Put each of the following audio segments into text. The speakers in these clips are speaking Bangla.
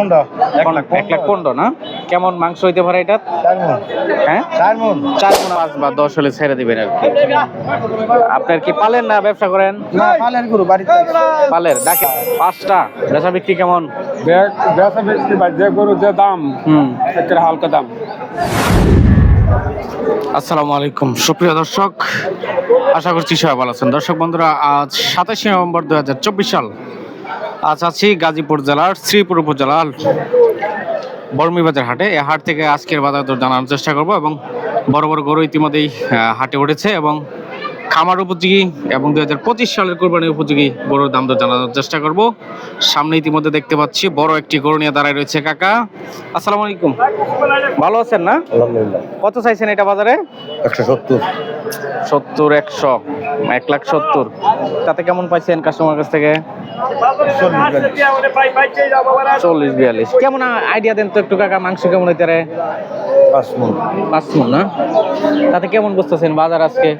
পনেরো এক লাখ পনেরো না? কেমন মাংস হইতে পারে এটা হ্যাঁ? চার মন। চার মণ পাঁচ বা দশ হলে ছেড়ে দিবেন আর আপনার কি পালেন না ব্যবসা করেন? না পালের গরু বাড়িতে। পালের ডাকে। পাঁচটা। বেচা বিক্রি কেমন? ব্যবসা বিক্রি যে গরু যে দাম হুম। একটা হালকা দাম। আসসালামু আলাইকুম। সুপ্রিয় দর্শক আশা করছি সবাই ভালো আছেন। দর্শক বন্ধুরা আজ সাতাশে নভেম্বর দু চব্বিশ সাল। আজ আছি গাজীপুর জেলার শ্রীপুর উপজেলার বর্মীবাজার হাটে। এই হাট থেকে আজকের বাজার দর জানার চেষ্টা করব এবং বড় বড় গরু ইতিমধ্যেই হাটে উঠেছে এবং খামার উপযোগী এবং দুই হাজার পঁচিশ সালের কোরবানি উপযোগী গরুর দাম দর জানানোর চেষ্টা করব। সামনে ইতিমধ্যে দেখতে পাচ্ছি বড় একটি গরু নিয়ে দাঁড়ায় রয়েছে কাকা। আসসালামু আলাইকুম। ভালো আছেন না? কত চাইছেন এটা বাজারে? একশো সত্তর। সত্তর একশো এক লাখ সত্তর। তাতে কেমন পাইছেন কাস্টমার কাছ থেকে? চল্লিশ বিয়াল্লিশ। কেমন আইডিয়া দেন তো একটু কাকা মাংস কেমন হইতে পাঁচ মন। পাঁচ না? তাতে কেমন বুঝতেছেন বাজার আজকে?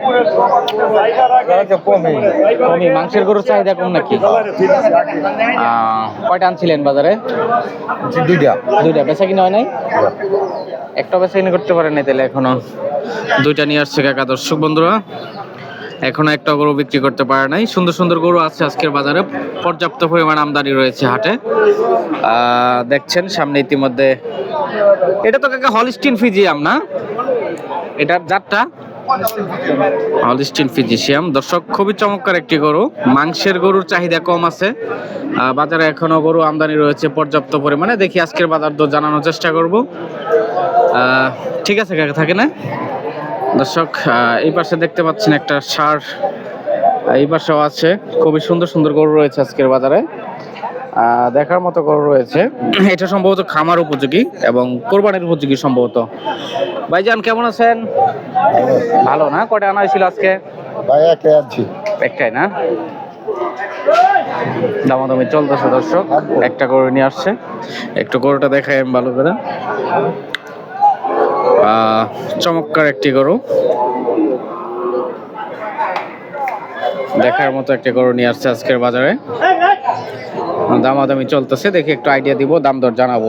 কমে কমে মাংসের গরুর চাহিদা কম নাকি? কয়টা আনছিলেন বাজারে? দুইটা। দুইটা। বেচা কিনা হয় নাই? একটা বেচা কিনা করতে পারেন নাই তাহলে এখনও। দুইটা নিয়ে আসছে কাকা দর্শক বন্ধুরা। এখনও একটা গরু বিক্রি করতে পারে নাই। সুন্দর সুন্দর গরু আছে আজকের বাজারে। পর্যাপ্ত পরিমাণ আমদানি রয়েছে হাটে। দেখছেন, সামনে ইতিমধ্যে এটা তো কাকা হলিস্টিন ফিজিয়াম না? এটার জাতটা? হলিস্টিন ফিজিশিয়াম দর্শক, খুবই চমৎকার একটি গরু। মাংসের গরুর চাহিদা কম আছে। বাজারে এখনও গরু আমদানি রয়েছে পর্যাপ্ত পরিমাণে। দেখি আজকের বাজার দর জানানোর চেষ্টা করব। ঠিক আছে কাকা, থাকে না? দর্শক এই পাশে দেখতে পাচ্ছেন একটা সার এই পাশেও আছে। খুবই সুন্দর সুন্দর গরু রয়েছে আজকের বাজারে। দেখার মতো গরু রয়েছে। এটা সম্ভবত খামার উপযোগী এবং কোরবানির উপযোগী সম্ভবত। ভাইজান কেমন আছেন? ভালো না? কটা আনা হয়েছিল আজকে? একটাই না? দামাদামি চলতেছে দর্শক। একটা গরু নিয়ে আসছে। একটু গরুটা দেখাই আমি ভালো করে। চমৎকার একটি গরু। দেখার মতো একটি গরু নিয়ে আসছে আজকের বাজারে। দামাদামি চলতেছে দেখি একটু আইডিয়া দিব দাম দর জানাব।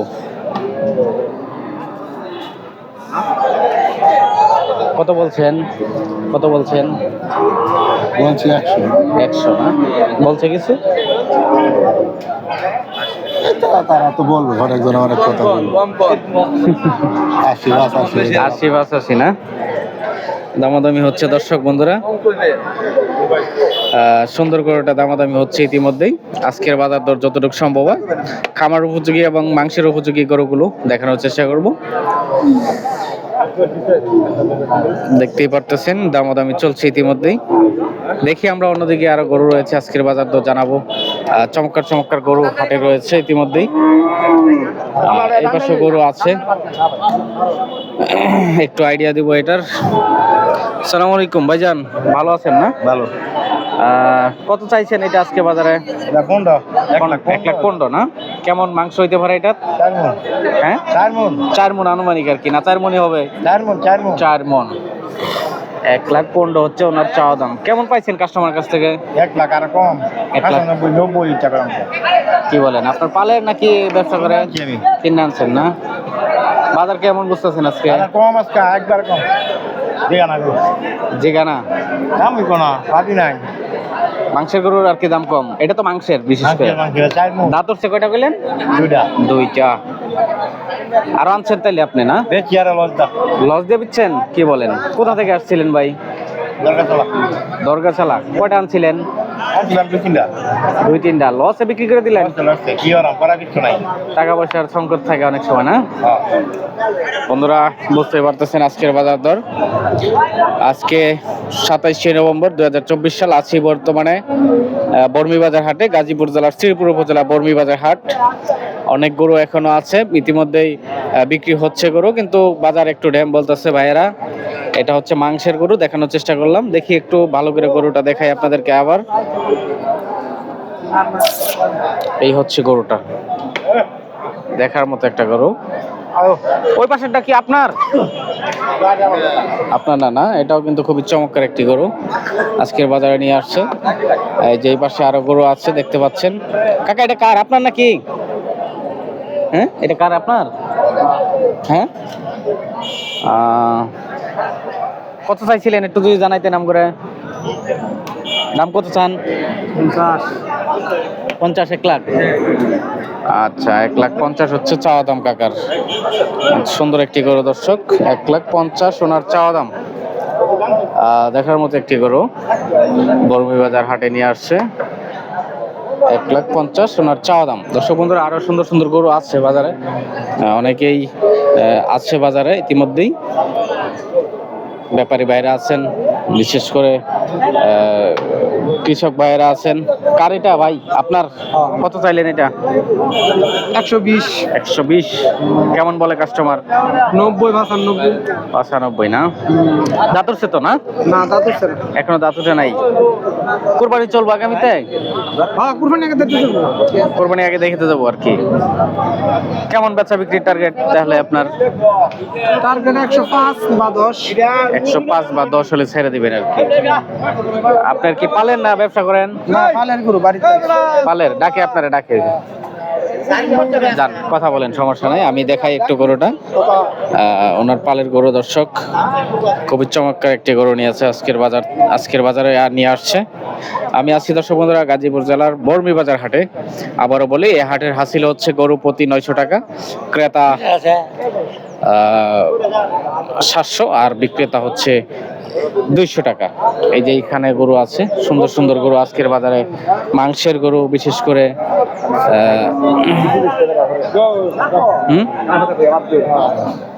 কত বলছেন? কত বলছেন? বলছি একশো। একশো না? বলছে কিছু? তারা তো বলব অনেক কথা বলব। আশি পাঁচ আশি। আশি পাঁচাশি না? দামাদামি হচ্ছে দর্শক বন্ধুরা। আহ, সুন্দর গরুটা দামাদামি হচ্ছে ইতিমধ্যেই। আজকের বাজার দর যতটুকু সম্ভব হয়। খামার উপযোগী এবং মাংসের উপযোগী গরুগুলো দেখানোর চেষ্টা করব। দেখতেই পারতেছেন দামাদামি চলছে ইতিমধ্যেই। দেখি আমরা অন্যদিকে আরও গরু রয়েছে আজকের বাজার দর জানাব। চমৎকার চমৎকার গরু হাটে রয়েছে ইতিমধ্যেই। এই পাশে গরু আছে। একটু আইডিয়া দিব এটার। সালাম আলাইকুম ভাইজান ভালো আছেন না? ভালো। কত চাইছেন এটা আজকে বাজারে? এক লাখ পনেরো না? কেমন মাংস হইতে পারে এটা চার মন। হ্যাঁ? চার মন। চার মন আনুমানিক আর কি না চার মনই হবে? চার মন চার মন। চার মন। এক লাখ পনেরো হচ্ছে ওনার চাওয়া দাম। কেমন পাইছেন কাস্টমার কাছ থেকে? এক লাখ আর কম। এক লাখ। নব্বই টাকা কি বলেন আপনার পালের নাকি ব্যবসা করে। কিনে আনছেন না? বাজার কেমন বুঝতেছেন আজকে? কম আজকে একবার কম। জিগানা জিগানা? দাম কোনো পাতি নাই। মাংসের গরুর আর কি দাম কম? এটা তো মাংসের বিশেষ করে। দাঁতর সে দাঁত কয়টা কইলেন? দুইটা। দুইটা। আর আনছেন তাইলে আপনি না? দেখি আর লজটা লস দিয়ে দিচ্ছেন কি বলেন? কোথা থেকে আসছিলেন ভাই? দরকার দরগাছালা। দরগা চালা কয়টা আনছিলেন? দুই তিনটা। লসে বিক্রি করে দিলেন? টাকা পয়সার সংকট থাকে অনেক সময় না? হ্যাঁ। বন্ধুরা বুঝতে পারতেছেন আজকের বাজার দর? আজকে সাতাইশে নভেম্বর দুই হাজার চব্বিশ সাল আছি বর্তমানে আহ, বর্মীবাজার হাটে গাজীপুর জেলার শ্রীপুর উপজেলা বর্মি বাজার হাট। অনেক গরু এখনও আছে ইতিমধ্যেই বিক্রি হচ্ছে গরু কিন্তু বাজার একটু ড্যাম বলতেছে ভাইয়েরা। এটা হচ্ছে মাংসের গরু দেখানোর চেষ্টা করলাম। দেখি একটু ভালো করে গরুটা দেখাই আপনাদেরকে আবার। এই হচ্ছে গরুটা। দেখার মতো একটা গরু। ওই পাশেরটা কি আপনার? আপনার না না এটাও কিন্তু খুবই চমৎকার একটি গরু। আজকের বাজারে নিয়ে আসছে। এই যে এই পাশে আরও গরু আছে দেখতে পাচ্ছেন। কাকা এটা কার? আপনার নাকি? হ্যাঁ এটা কার আপনার? হ্যাঁ? আহ, কত চাইছিলেন? একটু যদি জানাইতে নাম করে। দাম কত চান? পঞ্চাশ। এক লাখ। আচ্ছা এক লাখ পঞ্চাশ হচ্ছে চাওয়া দাম কাকার সুন্দর একটি গরু দর্শক। এক লাখ পঞ্চাশ ওনার চাওয়া দাম দেখার মতো একটি গরু। বর্মি বাজার হাটে নিয়ে আসছে। এক লাখ পঞ্চাশ ওনার চাওয়া দাম দর্শক বন্ধুরা আরও সুন্দর সুন্দর গরু আছে বাজারে। অনেকেই আছে বাজারে ইতিমধ্যেই। ব্যাপারী ভাইরা আছেন বিশেষ করে কৃষক ভাইরা আছেন। কার এটা ভাই? আপনার? কত চাইলেন এটা? একশো বিশ। একশো বিশ। কেমন বলে কাস্টমার নব্বই পঁচানব্বই। পঁচানব্বই না? দাঁতরছে তো না? না স্যার এখনও দাঁতুটে নাই। কোরবানি চলবো আগামীতে? হ্যাঁ কুরবানি আগে দেখতে চলবো কোরবানি আগে দেখতে যাব আর কি। কেমন বেচা বিক্রির টার্গেট তাহলে আপনার? টার্গেট একশো পাঁচ বা দশ। একশো পাঁচ বা দশ হলে ছেড়ে দিবেন আর কি। আপনার কি পালেন না ব্যবসা করেন? না পালের গরু বাড়িতে পালের, ডাকে ডাকে। যান, কথা বলেন, সমস্যা নাই, আমি দেখাই একটু গরুটা। ওনার পালের গরু দর্শক খুবই চমৎকার একটি গরু নিয়ে আছে, আজকের বাজার, আজকের বাজারে আর নিয়ে আসছে। আমি আছি দর্শক বন্ধুরা, গাজীপুর জেলার বর্মি বাজার হাটে। আবারও বলি, এই হাটের হাসিল হচ্ছে গরু প্রতি নয়শো টাকা, ক্রেতা সাতশো, আর বিক্রেতা হচ্ছে দুইশো টাকা। এই যে এখানে গরু আছে সুন্দর সুন্দর গরু। আজকের বাজারে মাংসের গরু বিশেষ করে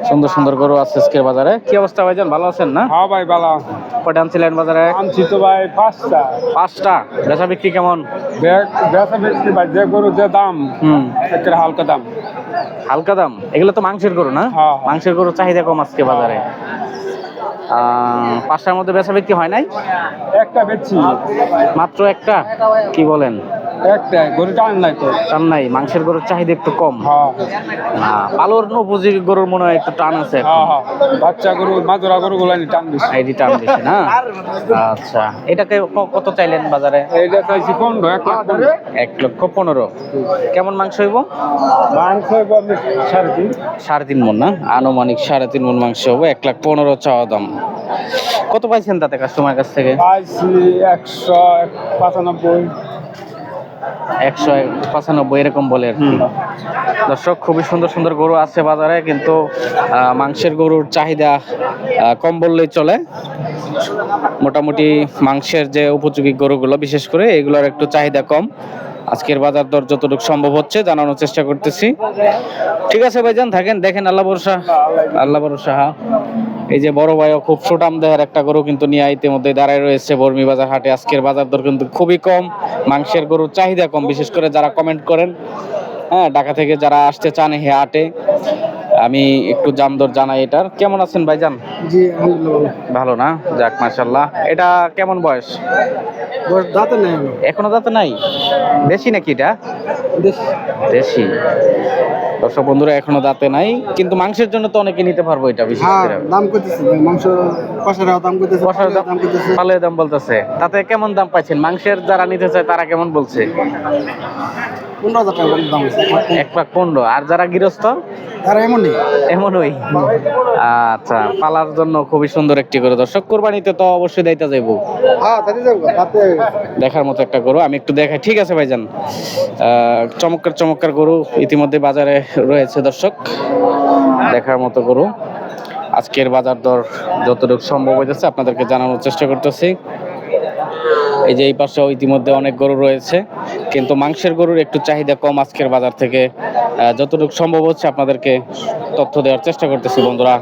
সুন্দর সুন্দর গরু আছে আজকের বাজারে। কি অবস্থা ভাইজান ভালো আছেন না? হ্যাঁ ভাই ভালো। কটা আনছিলেন বাজারে? আনছি তো ভাই পাঁচটা। পাঁচটা। বেচা বিক্রি কেমন? বেচা বেচতে ভাই যে গরু যে দাম হুম। একটা হালকা দাম। হালকা দাম? এগুলো তো মাংসের গরু না? হ্যাঁ। মাংসের গরু চাহিদা কম আজকে বাজারে। পাঁচটার মধ্যে বেচা বিক্রি হয় নাই? একটা বেচছি। মাত্র একটা? কি বলেন? একটা গরুটা আনলাই তো। টান নাই মাংসের গরুর চাহিদা একটু কম। হ্যাঁ। না পালোর উপযোগী গরুর মনে হয় একটু টান আছে। হ্যাঁ হ্যাঁ। বাচ্চা গরু মাদুরা গরু গুলো টান দিচ্ছে টান দিছে না? আচ্ছা এটাকে কত চাইলেন বাজারে? এইটা চাইছি পনেরো এক লাখ এক লক্ষ পনেরো। কেমন মাংস হইব? মাংস হইবো সাড়ে তিন। সাড়ে তিন মন না? আনুমানিক সাড়ে তিন মন মাংস হবে এক লাখ পনেরো চাওয়া দাম। কত পাইছেন তাতে কাস্টমার কাছ থেকে? পাইছি একশো পঁচানব্বই। একশো পঁচানব্বই এরকম বলে আর কি। দর্শক খুবই সুন্দর সুন্দর গরু আছে বাজারে কিন্তু মাংসের গরুর চাহিদা কম বললেই চলে। মোটামুটি মাংসের যে উপযোগী গরুগুলো বিশেষ করে এগুলোর একটু চাহিদা কম। আজকের বাজার দর যতটুকু সম্ভব হচ্ছে জানানোর চেষ্টা করতেছি। ঠিক আছে ভাইজান থাকেন দেখেন আল্লাহ ভরসা। আল্লাহ ভরসা হ্যাঁ। এই যে বড় ভাইও খুব সুটাম দেহের একটা গরু কিন্তু নিয়ে ইতিমধ্যে দাঁড়ায় রয়েছে বর্মি বাজার হাটে। আজকের বাজার দর কিন্তু খুবই কম, মাংসের গরুর চাহিদা কম। বিশেষ করে যারা কমেন্ট করেন হ্যাঁ ঢাকা থেকে যারা আসতে চান হে হাটে আমি একটু দাম দর জানাই এটার। কেমন আছেন ভাইজান? জি ভালো না? যাক মাশাল্লাহ এটা কেমন বয়স? বস দাঁতে নেই এখনও। দাঁতে নাই? দেশি নাকি এটা? দেশি। দর্শক বন্ধুরা এখনও দাঁতে নাই। কিন্তু মাংসের জন্য তো অনেকে নিতে পারব এটা বিশেষ হ্যাঁ করে। দাম করতেছে মাংস কষার দাম করতেছে কষার দাম দাম করতেছে পালের দাম বলতেছে। তাতে কেমন দাম পাইছেন? মাংসের যারা নিতে চায় তারা কেমন বলছে? পনেরো হাজার টাকা দাম এক লাখ পনেরো। আর যারা গৃহস্থ? তারা এমনই। এমনই? আচ্ছা পালার জন্য খুবই সুন্দর একটি গরু। দর্শক কোরবানিতে তো অবশ্যই যাইবো। হ্যাঁ তাতে দেখার মতো একটা গরু। আমি একটু দেখাই। ঠিক আছে ভাইজান। চমৎকার চমৎকার গরু ইতিমধ্যে বাজারে রয়েছে দর্শক। দেখার মতো গরু। আজকের বাজার দর যতটুকু সম্ভব হয়েছে আপনাদেরকে জানানোর চেষ্টা করতেছি। এই যে এই পাশেও ইতিমধ্যে অনেক গরু রয়েছে কিন্তু মাংসের গরুর একটু চাহিদা কম আজকের বাজার থেকে। যতটুকু সম্ভব হচ্ছে আপনাদেরকে তথ্য দেওয়ার চেষ্টা করতেছি বন্ধুরা।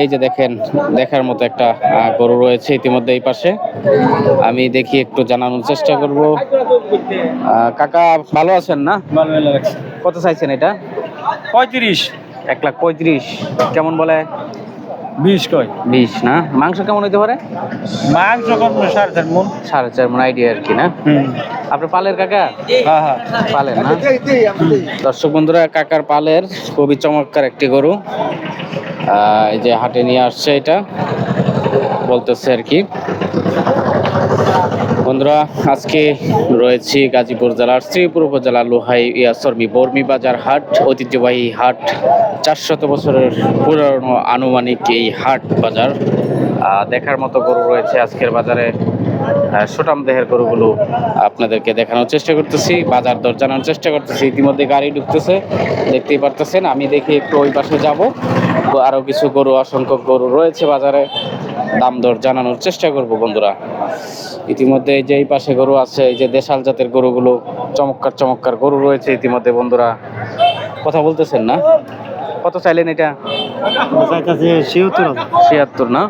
এই যে দেখেন দেখার মতো একটা গরু রয়েছে ইতিমধ্যে এই পাশে। আমি দেখি একটু জানানোর চেষ্টা করব। কাকা ভালো আছেন না? কত চাইছেন এটা? পঁয়ত্রিশ। এক লাখ পঁয়ত্রিশ। কেমন বলে? বিশ কয় বিশ না? মাংস কেমন হইতে পারে? মাংস কম সাড়ে চার মন। সাড়ে চার মন আইডিয়া আর কি না? আপনি পালের কাকা? হ্যাঁ হ্যাঁ। পালেন না? দর্শক বন্ধুরা কাকার পালের খুবই চমৎকার একটি গরু। এই যে হাটে নিয়ে আসছে এটা বলতেছে আর কি। বন্ধুরা, আজকে রয়েছি গাজীপুর জেলার শ্রীপুর উপজেলা লোহাই ইয়াসরমি বর্মি বাজার হাট, ঐতিহ্যবাহী হাট, চারশত বছরের পুরনো আনুমানিক এই হাট বাজার। দেখার মতো গরু রয়েছে আজকের বাজারে। সুটাম দেহের গরুগুলো আপনাদেরকে দেখানোর চেষ্টা করতেছি, বাজার দর জানানোর চেষ্টা করতেছি। ইতিমধ্যে গাড়ি ঢুকতেছে, দেখতেই পারতেছেন। আমি দেখি একটু ওই পাশে যাব। আরও কিছু গরু, অসংখ্য গরু রয়েছে বাজারে। দাম দর জানানোর চেষ্টা করব বন্ধুরা। ইতিমধ্যে এই যে এই পাশে গরু আছে এই যে দেশাল জাতের গরুগুলো চমৎকার চমৎকার গরু রয়েছে ইতিমধ্যে বন্ধুরা। কথা বলতেছেন না? কত চাইলেন এটা? ছিয়াত্তর না?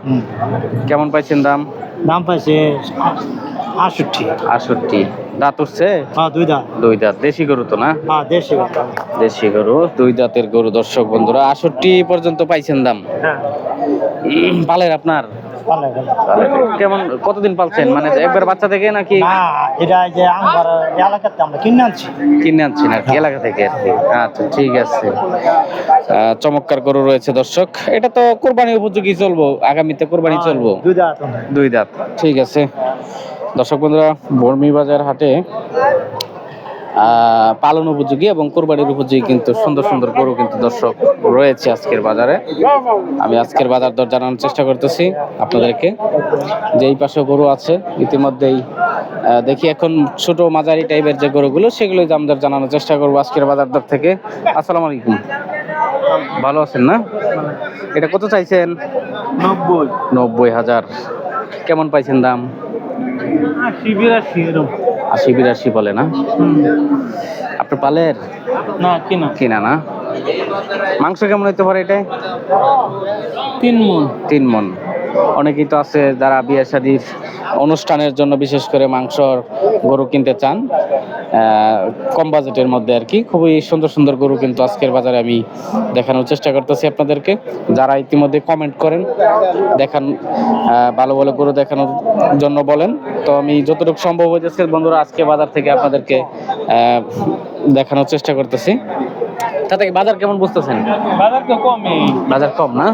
কেমন পাইছেন দাম? দাম পাইছে আটষট্টি। আটষট্টি। দাঁত উঠছে? হ্যাঁ দুই দাঁত। দেশি গরু তো না? হ্যাঁ দেশি দেশি গরু দুই দাঁতের গরু দর্শক বন্ধুরা। আটষট্টি পর্যন্ত পাইছেন দাম। হ্যাঁ। পালের আপনার? কেমন কতদিন পালছেন? মানে একবার বাচ্চা থেকে নাকি? এটা যে আমার এলাকাতে আমরা কিনে আনছি। কিনে আনছেন আর কি এলাকা থেকে আচ্ছা ঠিক আছে। চমৎকার গরু রয়েছে দর্শক। এটা তো কোরবানি উপযোগী চলবো আগামীতে কোরবানি চলবো? দুই দাঁত। দুই দাঁত ঠিক আছে। দর্শক বন্ধুরা বর্মি বাজার হাটে পালন উপযোগী এবং কোরবানির উপযোগী কিন্তু সুন্দর সুন্দর গরু কিন্তু দর্শক রয়েছে আজকের বাজারে। আমি আজকের বাজার দর জানানোর চেষ্টা করতেছি আপনাদেরকে। যে এই পাশে গরু আছে ইতিমধ্যেই দেখি এখন ছোট মাঝারি টাইপের যে গরুগুলো সেগুলোই দাম দর জানানোর চেষ্টা করব আজকের বাজার দর থেকে। আসসালামু আলাইকুম। ভালো আছেন না? এটা কত চাইছেন? নব্বই। নব্বই হাজার। কেমন পাইছেন দাম? আশি বিরাশি বলে না? আপনি পালের? না কিনা। কিনা না? মাংস কেমন হইতে পারে এটা তিন মন। তিন মন। অনেকেই তো আছে যারা বিয়ে শাদির অনুষ্ঠানের জন্য বিশেষ করে মাংসর গরু কিনতে চান। কম বাজেটের মধ্যে আর কি। খুবই সুন্দর সুন্দর গরু কিন্তু আজকের বাজারে আমি দেখানোর চেষ্টা করতেছি আপনাদেরকে। যারা ইতিমধ্যে কমেন্ট করেন দেখান ভালো ভালো গরু দেখানোর জন্য বলেন। তো আমি যতটুকু সম্ভব হয়েছে বন্ধুরা আজকে বাজার থেকে আপনাদেরকে দেখানোর চেষ্টা করতেছি। তা থেকে বাজার কেমন বুঝতেছেন? বাজার তো কমই। বাজার কম না?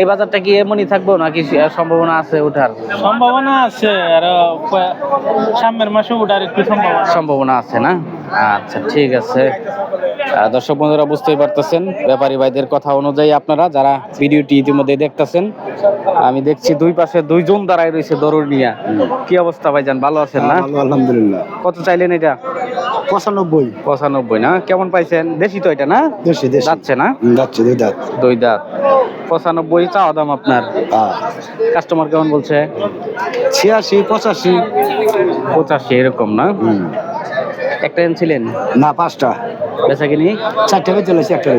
এই বাজারটা কি এমনই থাকব নাকি সম্ভাবনা আছে ওঠার সম্ভাবনা আছে আর সামনের মাসে ওটার একটু সম্ভাবনা। সম্ভাবনা আছে না? আচ্ছা ঠিক আছে। দর্শক বন্ধুরা বুঝতেই পারতেছেন ব্যাপারী ভাইদের কথা অনুযায়ী আপনারা যারা ভিডিওটি ইতিমধ্যে দেখতেছেন আমি দেখছি দুই পাশে দুইজন দাঁড়ায় রয়েছে দরুর নিয়ে কি অবস্থা ভাইজান ভালো আছেন না? ভালো আলহামদুলিল্লাহ। কত চাইলেন এটা? পঁচানব্বই। পঁচানব্বই না? কেমন পাইছেন? দেশি তো এটা না? দেশি দেশি। যাচ্ছে না? যাচ্ছে দুই দাঁত। দুই দাঁত। পঁচানব্বই চাওয়া দাম আপনার। কাস্টমার কেমন বলছে? ছিয়াশি পঁচাশি। পঁচাশি এরকম না? একটা এনেছিলেন? না পাঁচটা। বেচা কিনি? চারটে একটা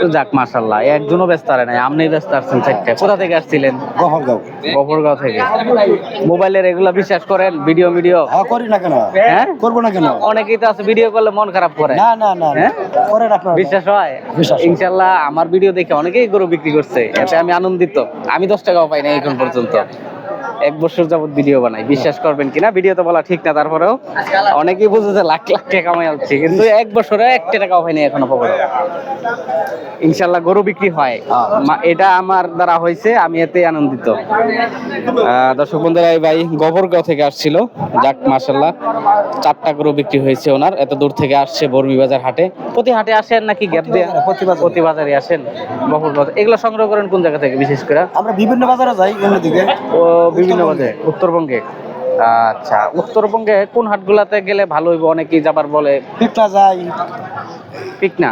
তো যাক মাশাল্লাহ একজনও ব্যস্ত আরে নাই আপনি ব্যস্ত আসছেন চারটে। কোথা থেকে আসছিলেন? গফরগাঁও। থেকে। মোবাইলের এগুলা বিশ্বাস করেন? ভিডিও ভিডিও হ্যাঁ করি না কেন? হ্যাঁ? করব না কেন? অনেকেই তো আছে ভিডিও করলে মন খারাপ করে। না না না? করেন আপনার। হয়? বিশ্বাস হয়। ইনশাল্লাহ আমার ভিডিও দেখে অনেকেই গরু বিক্রি করছে। এতে আমি আনন্দিত। আমি দশ টাকাও পাই না এখন পর্যন্ত। এক বছর যাবত ভিডিও বানাই। বিশ্বাস করবেন কিনা? ভিডিও তো বলা ঠিক না তারপরেও অনেকেই বুঝে যে লাখ লাখ টাকা কামাই হচ্ছে কিন্তু এক বছরে একটা টাকাও হয়নি এখনও পর্যন্ত। ইনশাল্লাহ গরু বিক্রি হয়। এটা আমার দ্বারা হয়েছে আমি এতে আনন্দিত। দর্শক বন্ধুরা এই ভাই গোবরগাঁও থেকে আসছিল। যাক মাসাল্লাহ চারটা গরু বিক্রি হয়েছে ওনার। এত দূর থেকে আসছে বর্মি বাজার হাটে। প্রতি হাটে আসেন নাকি গ্যাপ দিয়ে প্রতি বাজারে। প্রতি বাজারে আসেন গোবরগাঁও এগুলো সংগ্রহ করেন কোন জায়গা থেকে বিশেষ করে? আমরা বিভিন্ন বাজারে যাই অন্যদিকে। ও বিভিন্ন বাজারে উত্তরবঙ্গে। আচ্ছা উত্তরবঙ্গে কোন হাটগুলাতে গেলে ভালো হইব? অনেকেই যাবার বলে পিকলা যাই। পিকনা?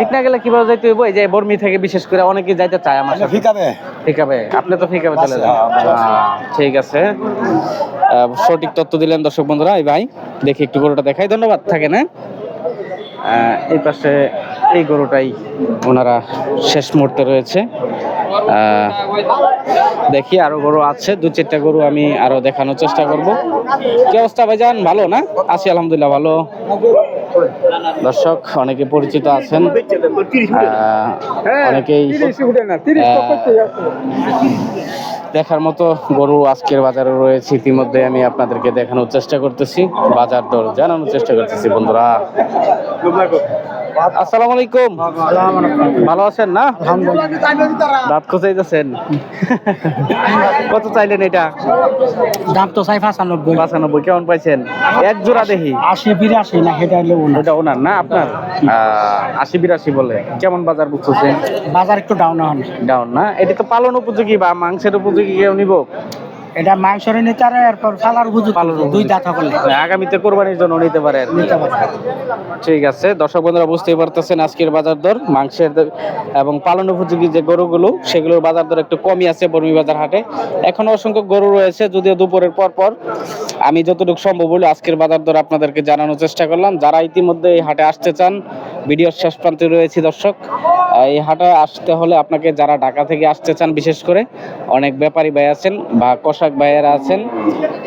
পিকনা। গেলে কীভাবে যাইতে হইব? এই যে বর্মি থেকে বিশেষ করে অনেকেই যাইতে চায় আমার সাথে। ফিকাবে ফিকাবে আপনি তো ফিকাবে চলে যান। ঠিক আছে। সঠিক তথ্য দিলেন দর্শক বন্ধুরা এই ভাই। দেখি একটু গরুটা দেখাই। ধন্যবাদ থাকে না এই পাশে এই গরুটাই ওনারা শেষ মুহূর্তে রয়েছে। দেখি আরও গরু আছে, দু চারটা গরু আমি আরও দেখানোর চেষ্টা করব। কি অবস্থা ভাইজান? ভালো না? আছি আলহামদুলিল্লাহ, ভালো। দর্শক, অনেকে পরিচিত আছেন। অনেকেই দেখার মতো গরু আজকের বাজারে রয়েছে। ইতিমধ্যে আমি আপনাদেরকে দেখানোর চেষ্টা করতেছি, বাজার দর জানানোর চেষ্টা করতেছি, বন্ধুরা। আসসালামু আলাইকুম। ভালো আছেন না? দাঁত কত চাইলেন এটা? দাম তো চাই পাঁচানব্বই। পাঁচানব্বই কেমন পাইছেন? এক জোড়া দেখি আশি বিরাশি না হলে ওটা ওনার না আপনার? আশি বিরাশি বলে। কেমন বাজার বুঝতেছেন? বাজার একটু ডাউন ডাউন না? এটা তো পালন উপযোগী বা মাংসের উপযোগী কেউ নিব? এটা মাংসের নিতে আর এরপর ফালার বুঝু দুই দাঁত হলে আগামীতে কোরবানির জন্য নিতে পারেন নিতে ঠিক আছে দর্শক বন্ধুরা বুঝতেই পারতেছেন আজকের বাজার দর মাংসের এবং পালন উপযোগী যে গরুগুলো সেগুলোর বাজার দর একটু কমই আছে বর্মি বাজার হাটে। এখনও অসংখ্য গরু রয়েছে যদিও দুপুরের পর পর আমি যতটুকু সম্ভব হলো আজকের বাজার দর আপনাদেরকে জানানোর চেষ্টা করলাম। যারা ইতিমধ্যে এই হাটে আসতে চান ভিডিওর শেষ প্রান্তে রয়েছি দর্শক। এই হাটে আসতে হলে আপনাকে যারা ঢাকা থেকে আসতে চান বিশেষ করে অনেক ব্যাপারী ভাই আছেন বা কষাক ভাইয়েরা আছেন,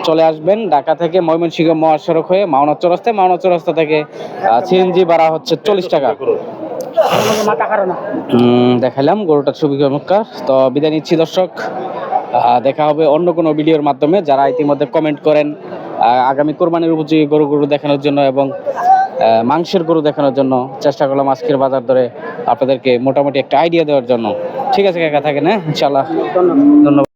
চলে আসবেন ঢাকা থেকে ময়মনসিংহ মহাসড়ক হয়ে মাওনা চৌরাস্তায়। মাওনা চৌরাস্তা থেকে সিএনজি ভাড়া হচ্ছে চল্লিশ টাকা। দেখালাম গরুটা ছবি চমৎকার। তো বিদায় নিচ্ছি দর্শক। দেখা হবে অন্য কোনো ভিডিওর মাধ্যমে। যারা ইতিমধ্যে কমেন্ট করেন আগামী কোরবানির উপযোগী গরু গরু দেখানোর জন্য এবং মাংসের গরু দেখানোর জন্য চেষ্টা করলাম আজকের বাজার ধরে আপনাদেরকে মোটামুটি একটা আইডিয়া দেওয়ার জন্য। ঠিক আছে, কাকা, থাকেন হ্যাঁ? ইনশাল্লাহ ধন্যবাদ।